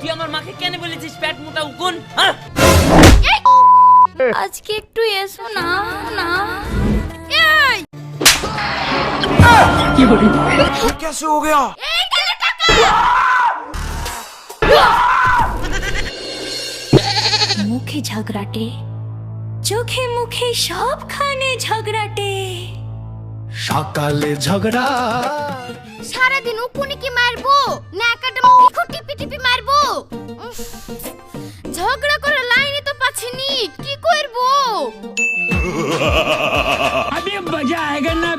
তুই আমার মাকে কেন বলেছিস প্যাট মোটা হ্যাঁ? আজকে একটু এসো না না। মুখে ঝগড়াটে চোখে মুখে সবখানে ঝগড়াটে। সকালে ঝগড়া সারাদিন উকুনি কি মারবো না একটা মুখে টিপি টিপি মারবো উফ, ঝগড়া করে লাইনে তো পাচ্ছিনি কি করবো अभी मजा आएगा ना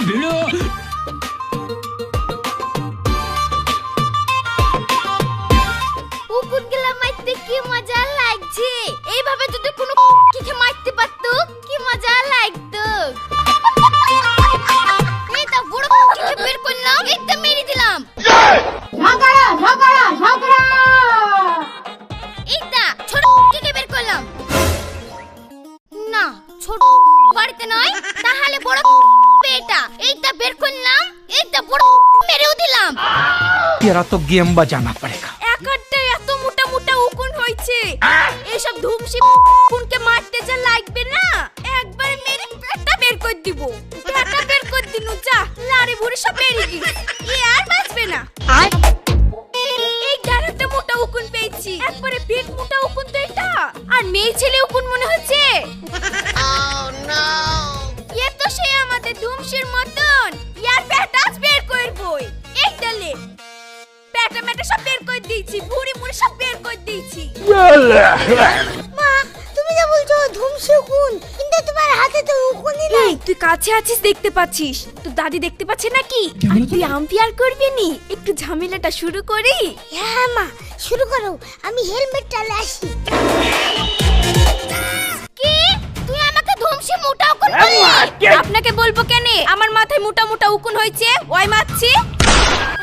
तेरा तो गेम बजाना पड़ेगा একটা এত মোটা মোটা উকুন হয়েছে এসব ধুমসি উকুনকে মারতে যা লাগবে না একবার মেরে পেটটা বের করে দিব পেটটা বের করে দিনু যা লাড়ি ভুড়ি সব বেরিয়ে গেছে কাছে আছিস দেখতে পাচ্ছিস। তো দাদি দেখতে পাচ্ছে নাকি? আর তুই আম্পিয়ার করবি নি? একটু ঝামেলাটা শুরু করি। হ্যাঁ মা শুরু করো। আমি হেলমেট টালে আসি কি? তুই আমাকে ধুমসি মোটা উকুন বললি আপনাকে বলব কেন? আমার মাথায় মোটা মোটা উকুন হয়েছে। ওই মারছি।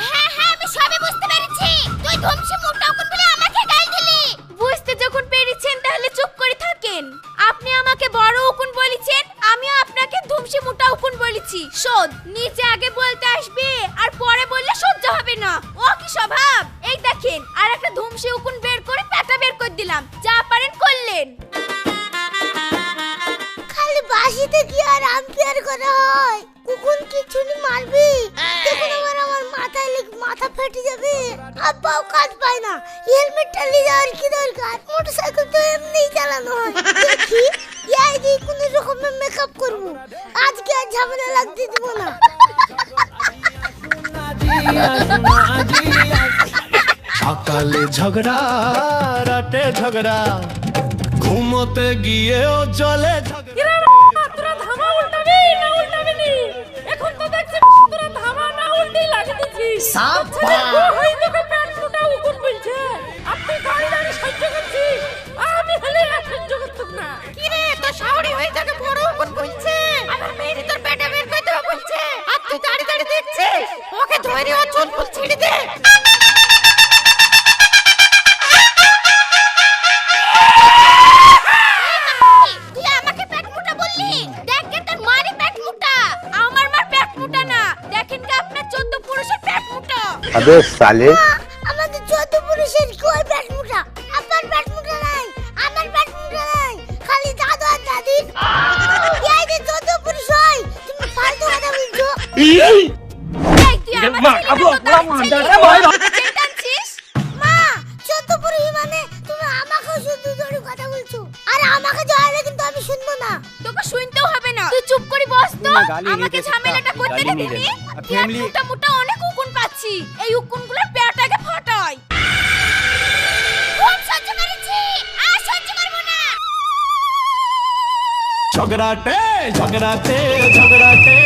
হ্যাঁ হ্যাঁ আমি সবে বুঝতে পেরেছি। তুই ধুমসি মোটা ঝগড়া রাতে ঝগড়া। ঘুমোতে গিয়েও জলে ঝগড়া। আবে সালে। আমাদের যত পুলিশের কই ব্যাটমুটা আমার ব্যাটমুটা নাই আমার ব্যাটমুটা নাই খালি দাদু আর দাদি এই যে যত পুলিশ হয় তুমি ফালতু কথা বলছো। এই আবু আবু আন্ডা রে ভাই মা যত মানে তুমি আমাকে শুধু কথা বলছো। আর আমাকে কিন্তু আমি শুনব না। তোকে শুনতেও হবে না। তুই চুপ করে বস তো। আমাকে ঝামেলাটা করতে দিবি ফ্যামিলি মোটা মোটা অনেক পাচ্ছি এই উকুনগুলোর পেটটাকে ফাটাই। খুব সহ্য করেছি। আর সহ্য করব না। ঝগড়াটে ঝগড়াটে ঝগড়াটে।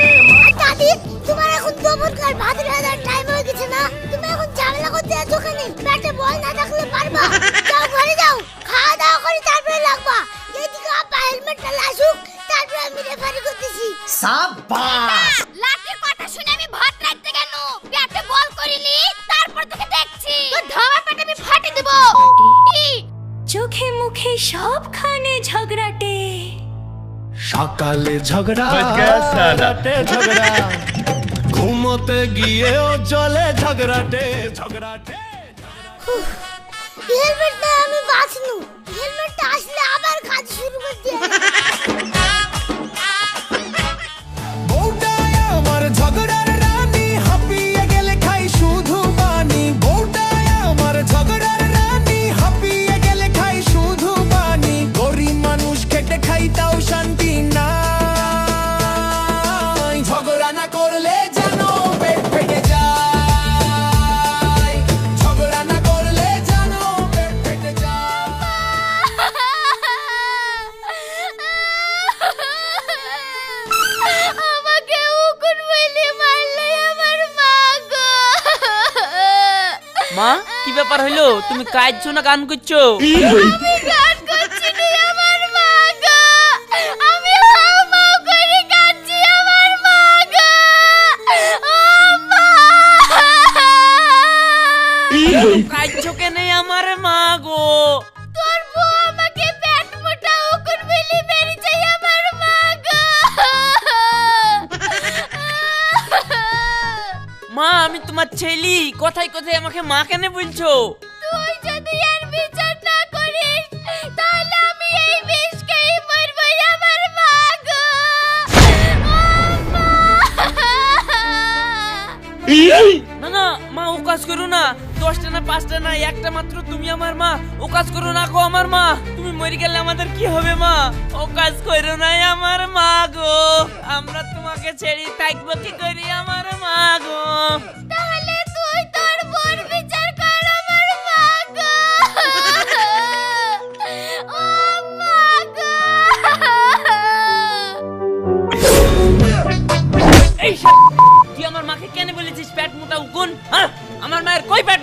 দাদি তোমার এখন দমনকার ভাত রাজার টাইম হয়ে গেছে না। তুমি এখন ঝামেলা করতে আছো কেন পেটে বল না থাকলে পারবা। যাও ঘরে যাও। খাওয়া দাওয়া করে তারপরে লাগবা। এদিকে আপা হেলমেটটা লাসুক তারপরে আমি রেফারি করতেছি। সাবাস লাঠির কথা শুনে আমি ভাত কল করিলি তারপর তোকে দেখছি। তোর ধাওয়া পেটে আমি ফাটি দেব। চোখে মুখে সবখানে ঝগড়াটে। সকালে ঝগড়া রাতে ঝগড়া। ঘুমোতে ও জলে ঝগড়াটে ঝগড়াটে হেলমেটটা আমি বাঁচলু হেলমেটটা আসলে আবার কাজ শুরু করে দিয়ে মা কি ব্যাপার হইল তুমি কাঁদছো না গান করছ বলছো? তুই যদি এর বিচার না করিস তাহলে আমি এই বিষ খেয়ে আমার মা গো। না না মা ও কাজ করো না। দশটা না পাঁচটা না একটা মাত্র তুমি আমার মা। ও কাজ করো না গো আমার মা। তুমি মরে গেলে আমাদের কি হবে মা? ও কাজ করো না আমার মা গো। আমরা তোমাকে ছেড়ে থাকব কি করি আমার মা গো? এই তুই আমার মাকে কেন বলেছিস পেট মোটা উকুন হ্যাঁ? আমার মায়ের কই পেট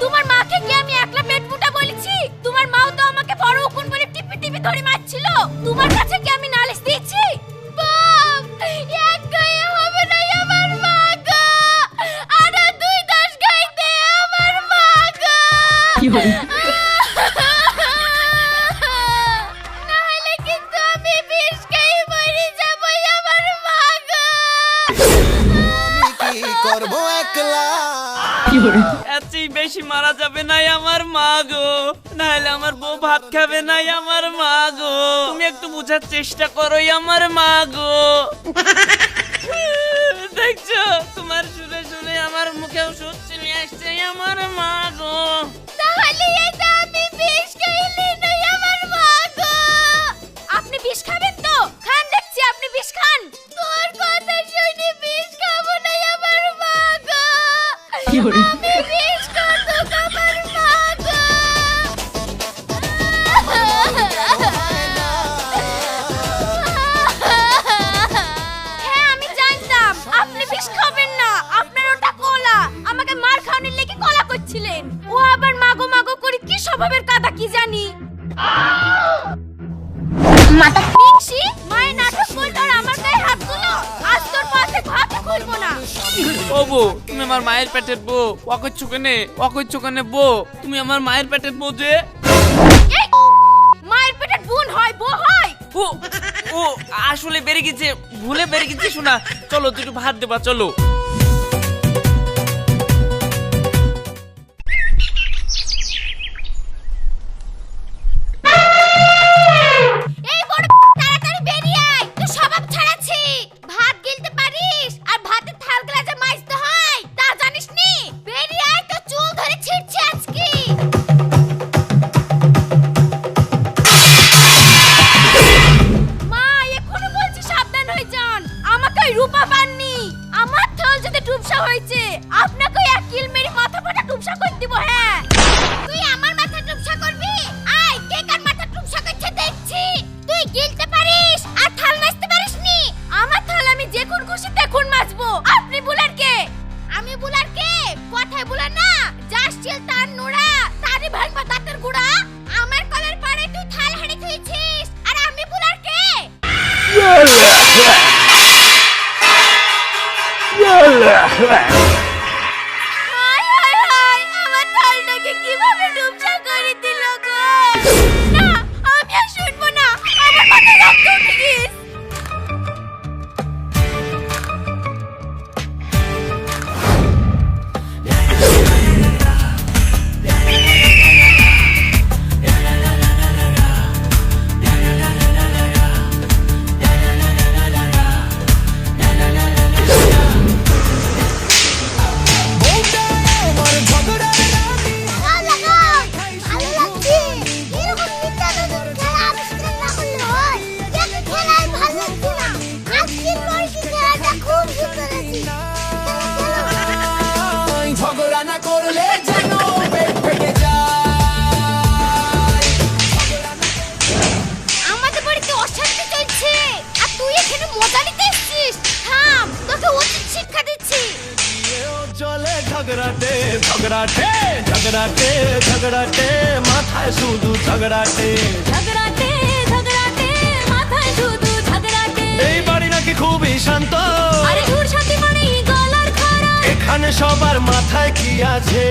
তোমার মাকে কি আমি একলা পেট মোটা বলেছি? তোমার মাও তো আমাকে বড় উকুন বলে টিপি টিপি ধরে মারছিল। তোমার কাছে কি আমি নালিশ দিয়েছি? এতই বেশি মারা যাবে নাই আমার মা গো। নাহলে আমার বউ ভাত খাবে নাই আমার মা গো। তুমি একটু বোঝার চেষ্টা করোই আমার মা গো। দেখছ? তোমার শুনে শুনে আমার মুখেও সুদ চলে আসছে আমার মা গো। তাহলে এটা আমি বিষ খাইলি নাই আমার মা গো। আপনি বিষ খাবেন তো? খান দেখছি আপনি বিষ খান। তোর আমি বিষ মায়ের পেটের বউ। অকচ্ছ কেনে অকচ্ছ কেনে বউ। তুমি আমার মায়ের পেটের বউ যে। মায়ের পেটের বোন হয় বউ হয়। ও ও আসলে বেড়ে গেছে ভুলে বেড়ে গেছে শোনা। চলো দুটো ভাত দেবা চলো। মজা থাম তোকে উচিত শিক্ষা দিচ্ছি। ঝগড়াটে ঝগড়াটে ঝগড়াটে ঝগড়াটে মাথায় শুধু ঝগড়াটে। ঝগড়াটে ঝগড়াটে মাথায় শুধু ঝগড়াটে। এই বাড়ি নাকি খুবই শান্ত। আরে মানে গলার খরা এখানে সবার মাথায় কি আছে?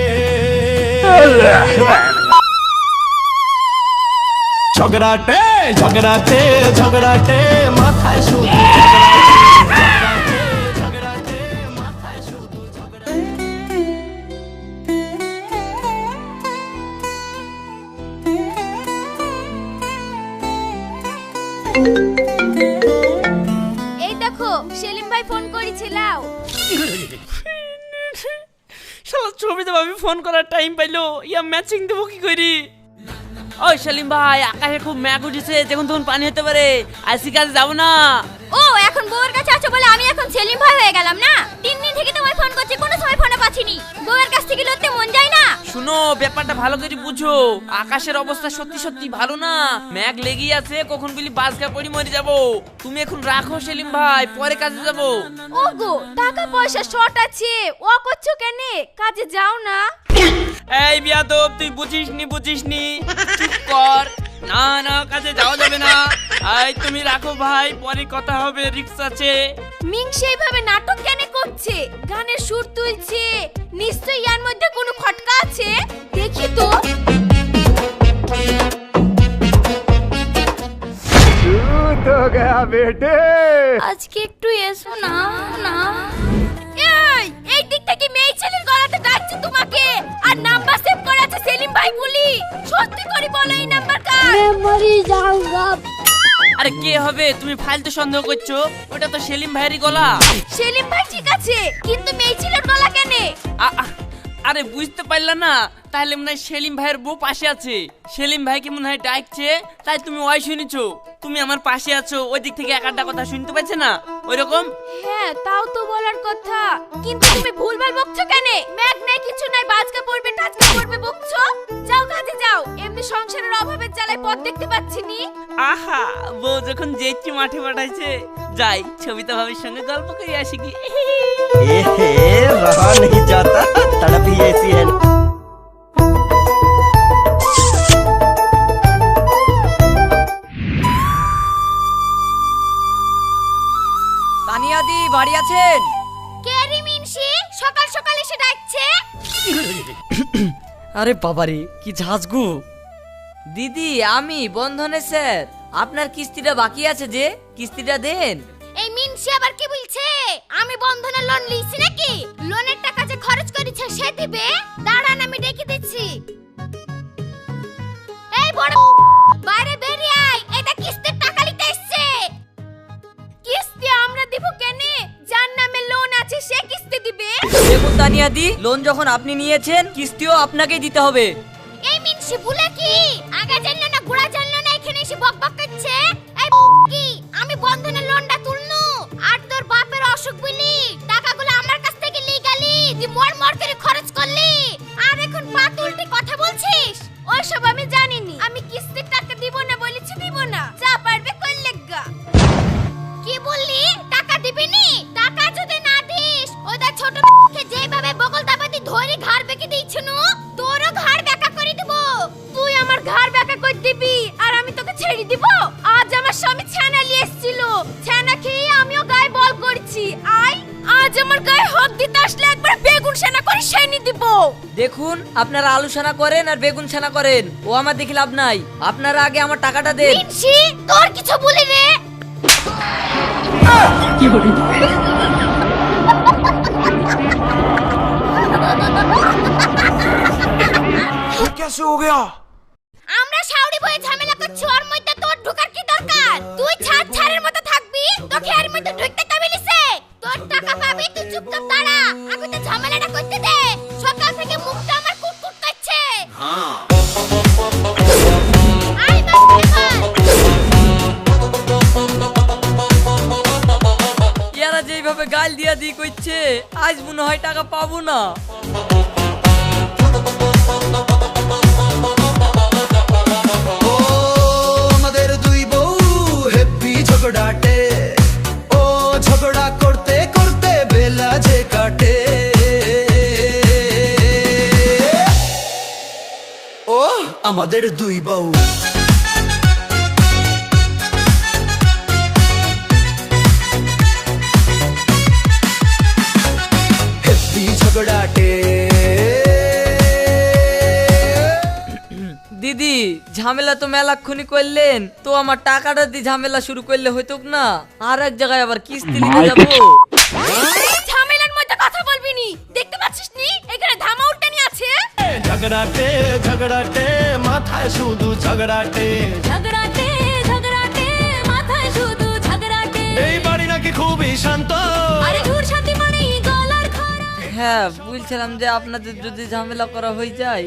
ঝগড়াটে ঝগড়াটে ঝগড়াটে মাথায় শুধু। এই দেখো সেলিম ভাই ফোন করেছিলাও শালা ছবিতে ভাবি ফোন করার টাইম পাইলো ইয়া ম্যাচিং দেবো কি করি ওই সেলিম ভাই আকাশে খুব ম্যাগ উঠেছে যখন তখন পানি হতে পারে। আজকে কাজে যাব না। ও এখন বউয়ের কাছে আছো বলে আমি এখন সেলিম ভাই হয়ে গেলাম না? তিন দিন থেকে তোমায় ফোন করছি কোনো সময় ফোনে পাচ্ছিনি। বউয়ের কাছ থেকে লড়তে মন যায় না? শুনো ব্যাপারটা ভালো করে বুঝো। আকাশের অবস্থা সত্যি সত্যি ভালো না। ম্যাগ লেগেই আছে কখন বলি বাসকা পড়ি মরে যাব। তুমি এখন রাখো সেলিম ভাই পরে কাজে যাব। ওগো টাকা পয়সা শর্ট আছে। ও করছ কেন? কাজে যাও না। এই বিয়াদব তুই বুঝিস নি বুঝিস নি চুপ কর। না না কাজে যাওয়া যাবে না। এই তুমি রাখো ভাই পরে কথা হবে রিক্স আছে। মিং সেইভাবে নাটক কেন করছে? গানের সুর তুলছে। নিশ্চয়ই এর মধ্যে কোনো খটকা আছে? দেখি তো। আজকে একটু এসো না না। তোমাকে আর নাম্বার সেভ করা আছে সেলিম ভাই বলি। সত্যি করে বলো এই নাম্বার কার? মেমরি যাওগা আরে কে হবে? তুমি ফালতু সন্দেহ করছ। ওটা তো সেলিম ভাইয়েরই গলা। সেলিম ভাই ঠিক আছে কিন্তু মেয়ে ছিল গলা কেন? আ- আ- আরে বুঝতে পারলা না। তাহলে মনে হয় সেলিম ভাইয়ের বউ পাশে আছে সেলিম ভাইকে মনে হয় ডাকছে তাই তুমি ওই শুনেছো তুমি আমার পাশে আছো ওই দিক থেকে এক আধটা কথা শুনতে পাচ্ছে না ওই রকম হ্যাঁ তাও তো বলার কথা কিন্তু তুমি ভুলভাল বকছো কেন ম্যাগ নাই কিছু নাই বাজকা পড়বে টাজকা পড়বে বকছো যাও কাজে যাও এমনি সংসারের অভাবের জ্বালায় পথ দেখতে পাচ্ছি নি আহা বউ যখন যেচ্ছি মাঠে পাঠাইছে যাই ছবিতা ভাবির সঙ্গে গল্প করে আসি কি रहा नहीं जाता तड़प ही ऐसी है আছেন মিনসি? সকাল সকাল এসে ডাকছে। আরে বাবারে কি ঝাঁঝগু। দিদি আমি বন্ধনে স্যার। আপনার কিস্তিটা বাকি আছে যে কিস্তিটা দেন। এই মিনসি আবার কি বলছে? আমি বন্ধনে লোন লিছি নাকি? লোনের টাকা যে খরচ করেছে সে দিবে? দাঁড়ান আমি ডেকে দিচ্ছি। এই বড় বাইরে বেরিয়ে আয় এটা কিস্তির টাকা নিতে এসছে। কিস্তি আমরা দিব কেনে? যার নামে লোন আছে সে কিস্তি দিবে। দেখুন তানিয়াদি লোন যখন আপনি নিয়েছেন কিস্তিও আপনাকেই দিতে হবে। এই মিনসি ভুলে কি? আগে জানলো না গুড়া জানলো না এখানে এসে বক বক করছে? এই কি? আমি বন্ধনের লোনটা তুলনু। আর তোর বাপের অসুখ বলি টাকাগুলো আমার কাছ থেকে লিগালি দি মর মর করে খরচ করলি। আর এখন পা উল্টে কথা বলছিস? ওইসব আমি জানিনি। আমি কিস্তির টাকা দিব না বলেছি দিব না। যা পারবে গা কি বললি? টাকা দিবি নি? ধরে ঘাড় বেঁকে দিয়েছিনু তোরও ঘাড় বেঁকা করে দিব। তুই আমার ঘাড় বেঁকা করে দিবি আর আমি তোকে ছেড়ে দিব। আজ আমার স্বামী ছানা নিয়ে এসেছিল। ছানা খেয়ে আমিও গায়ে বল করছি। আই আজ আমার গায়ে হক দিতে আসলে একবার বেগুন সেনা করে সেনি দিব। দেখুন আপনারা আলু ছানা করেন আর বেগুন ছানা করেন। ও আমার দেখি লাভ নাই। আপনারা আগে আমার টাকাটা দেন। তোর কিছু বলি রে ये कैसे हो गया আমরা শাওড়ি বয়ে ঝামেলা করছি ওর মধ্যে তোর ঢোকার কি দরকার তুই ছাড় ছাড়ের মতো থাকবি তোকে এর মধ্যে ঢুকতে কে বলিছে তোর টাকা পাবি তুই চুপচাপ দাঁড়া আগে তো ঝামেলাটা করতে দে সকাল থেকে মুখটা আমার কুটকুট করছে আই এভাবে গাল দিয়া দিয়ে করছে আজ মনে হয় টাকা পাবো না। আমাদের দুই হেপি ঝগড়াটে ও ঝগড়া করতে করতে বেলা ও আমাদের দুই বউ। ঝামেলা তো মেলাক্ষণি করলেন। তো আমার টাকাটা দিয়ে ঝামেলা শুরু করলে হইতো না। আর এক জায়গায় আবার কিস্তি নিতে যাব। ঝামেলার মধ্যে কথা বলবি নি দেখতে পাচ্ছিস নি? এখানে ধামা উল্টানি আছে। ঝগড়াটে ঝগড়াটে মাথায় শুধু ঝগড়াটে। ঝগড়াটে ঝগড়াটে মাথায় শুধু ঝগড়াটে। এই বাড়ি নাকি খুবই শান্ত। আরে ধুর শান্তি মানে গলার খরা। হ্যাঁ বলছিলাম যে আপনাদের যদি ঝামেলা করা হয়ে যায়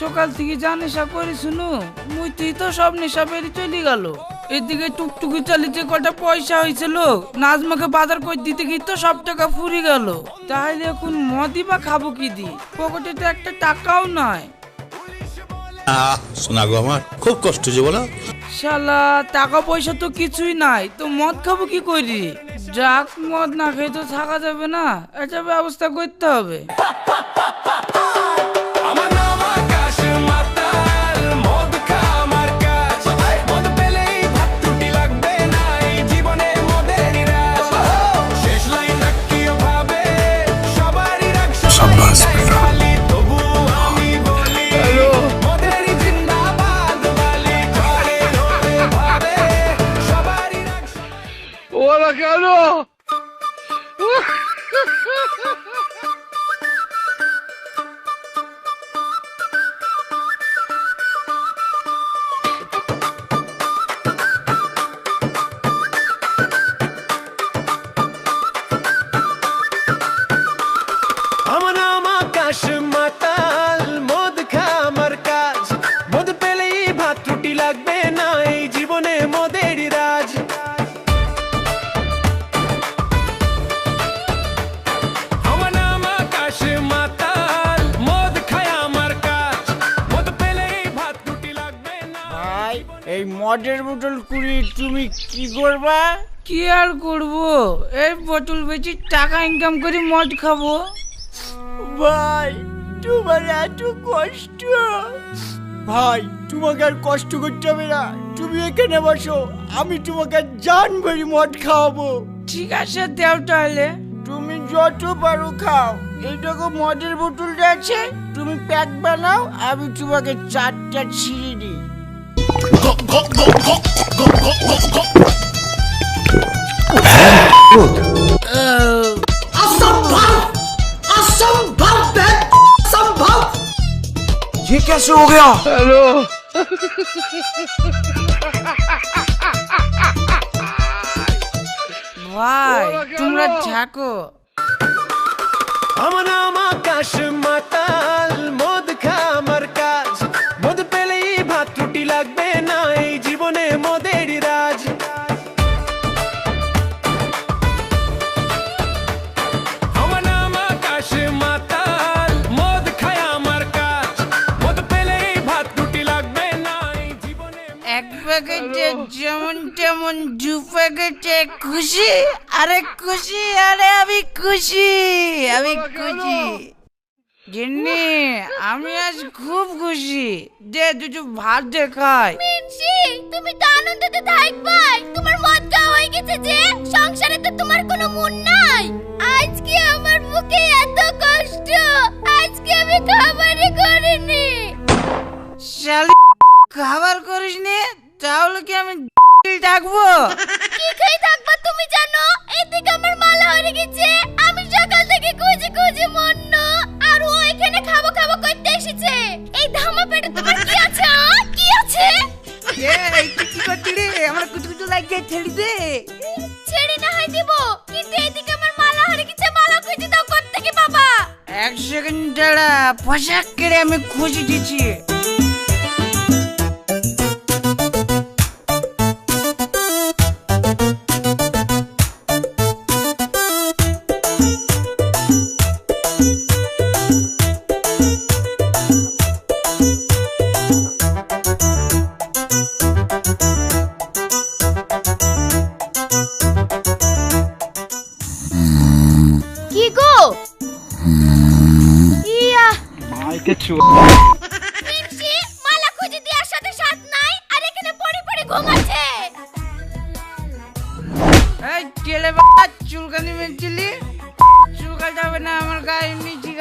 সকাল থেকে যা নেশা করে শুনু মুই তুই তো সব নেশা বেরিয়ে চলে গেল। এদিকে টুকটুকি চালিতে কটা পয়সা হয়েছিল নাজমাকে বাজার করে দিতে গিয়ে তো সব টাকা ফুরি গেল। তাহলে এখন মদই বা খাব কি দি? পকেটে তো একটা টাকাও নাই। শোনা গো আমার খুব কষ্ট যে বলো। শালা টাকা পয়সা তো কিছুই নাই তো মদ খাব কি করি? যাক মদ না খেয়ে তো থাকা যাবে না একটা ব্যবস্থা করতে হবে। কি আর করব? এই বোতল বেচি টাকা ইনকাম করে মদ খাব। ভাই তোমার এত কষ্ট। ভাই তোমাকে আর কষ্ট করতে হবে না। তুমি এখানে বসো আমি তোমাকে জান ভরি মদ খাওয়াবো। ঠিক আছে দেও তাহলে। তুমি যত পারো খাও। এইটুকু মদের বোতলটা আছে তুমি প্যাক বানাও আমি তোমাকে চারটা ছিঁড়ে দিই। ये कैसे हो गया ভাই তোমরা থাকো আমার নাম আকাশ মাতাল মদ খুশি আরে আমি খুশি আমি খুশি। গিন্নি আমি আজ খুব খুশি। দে দুটো ভাত দে খাই। মিনসি তুমি তো আনন্দতে থাকবাই। তোমার মদ খাওয়া হয়ে গেছে যে সংসারে তো তোমার কোনো মন নাই। আজকে আমার মুখে এত কষ্ট আজকে আমি খাবারই করিনি। শালি খাবার করিস নি তাহলে কি আমি ডাকবো? কি থাকবা তুমি জানো? এদিকে আমার মালা হয়ে গেছে। আমি সকাল থেকে খুঁজে খুঁজে মন্ন। আর ও এখানে খাব খাব করতে এসেছে। এই ধামা পেটে তোমার কি আছে কি আছে? এই কি করছিস রে? আমার কুচু লাগিয়ে ছেড়ে দে। ছেড়ে না হয় দিব। কিন্তু এদিকে আমার মালা হারিয়ে গেছে মালা খুঁজে দাও কোত্থেকে বাবা? এক সেকেন্ড দাঁড়া পোশাক কেড়ে আমি খুঁজে দিচ্ছি। মিনসি মালা খুঁজে দেওয়ার সাথে সাথ নাই আর এখানে পড়ে পড়ে ঘুমাচ্ছে এই ছেলে বা চুলকানি মেনছিলি? চুলকা হবে না আমার গায়ে এমনি ঠিক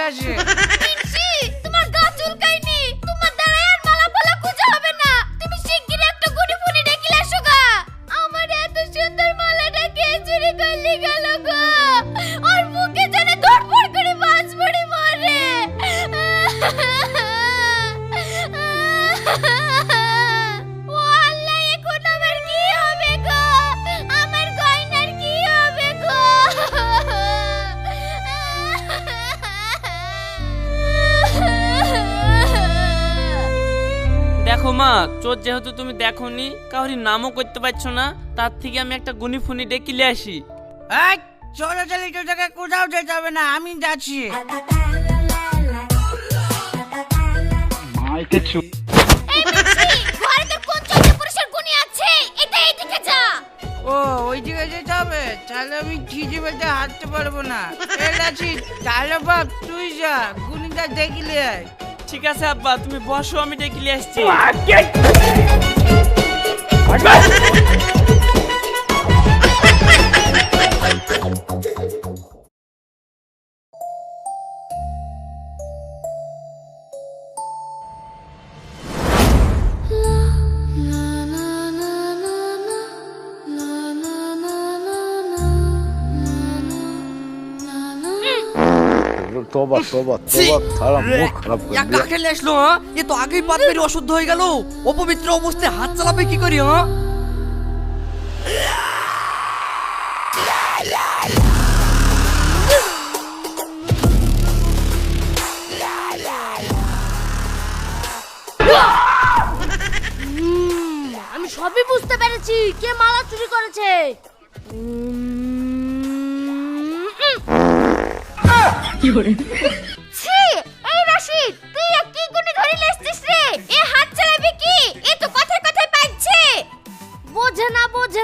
তুমি দেখোনি? কাউরি নামও করতে পারছ না। তার থেকে আমি একটা গুনি ফুনি ডেকে নিয়ে আসি। এই চলো চলি তোকে কোথাও যেতে হবে না আমি যাচ্ছি। এই মিষ্টি, ঘরে তোর কোন চোদ্দ পুরুষের গুণী আছে? এটা এইদিকে যা। ও যেতে হবে? তাহলে আমি হাঁটতে পারব না। আছি তাহলে বাপ তুই যা গুনিটা দেখলে আয়। ঠিক আছে আব্বা তুমি বসো আমি ডেকে নিয়ে আসছি। What? তোবা তোবা তোবা সারা মুখ খারাপ করে দিয়া কাকে লেসলো হ্যাঁ? এ তো আগেই পাত অশুদ্ধ হয়ে গেল। অপবিত্র অবস্থায় হাত চালাবে কি করি হ্যাঁ? আমি সবই বুঝতে পেরেছি। কে মালা চুরি করেছে? ছি, এই রাশিদ, তুই কি গুণী ধরে লেসছিস রে? এ হাত চালাবে কি? এ তো কথায় কথায় পাচ্ছে। বোঝে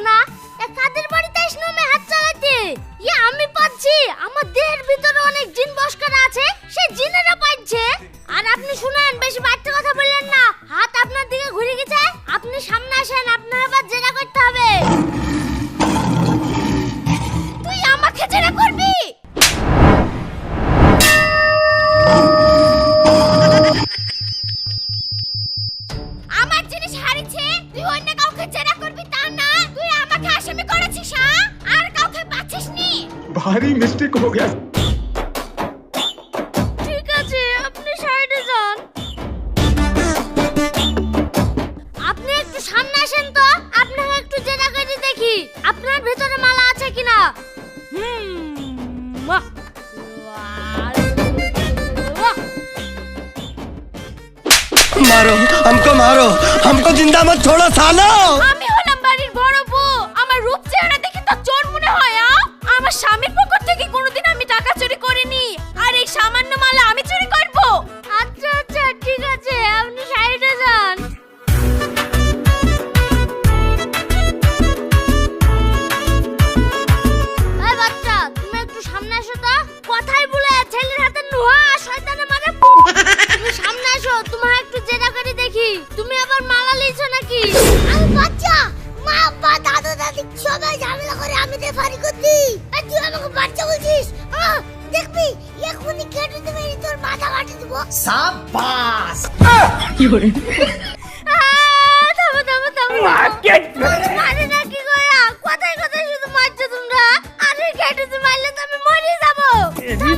না এ কাদের বাড়িতে আসলো আমি হাত চালাতে ইয়ে আমি পাচ্ছি আমার দেহের ভিতরে অনেক জিন বস করা আছে সেই জিনেরা পাচ্ছে আর আপনি শুনেন বেশি বাড়তি কথা বললেন না হাত আপনার দিকে ঘুরে গেছে আপনি সামনে আসেন আপনার আবার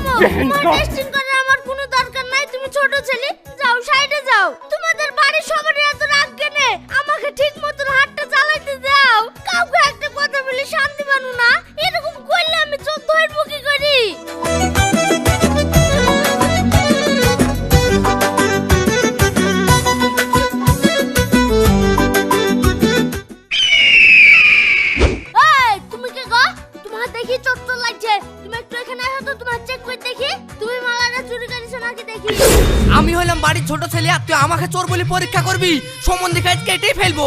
থামো তোমার টেস্টিং করার তুই আমাকে চোর বলে পরীক্ষা করবি? সম্বন্ধে কাজকে এটাই ফেলব।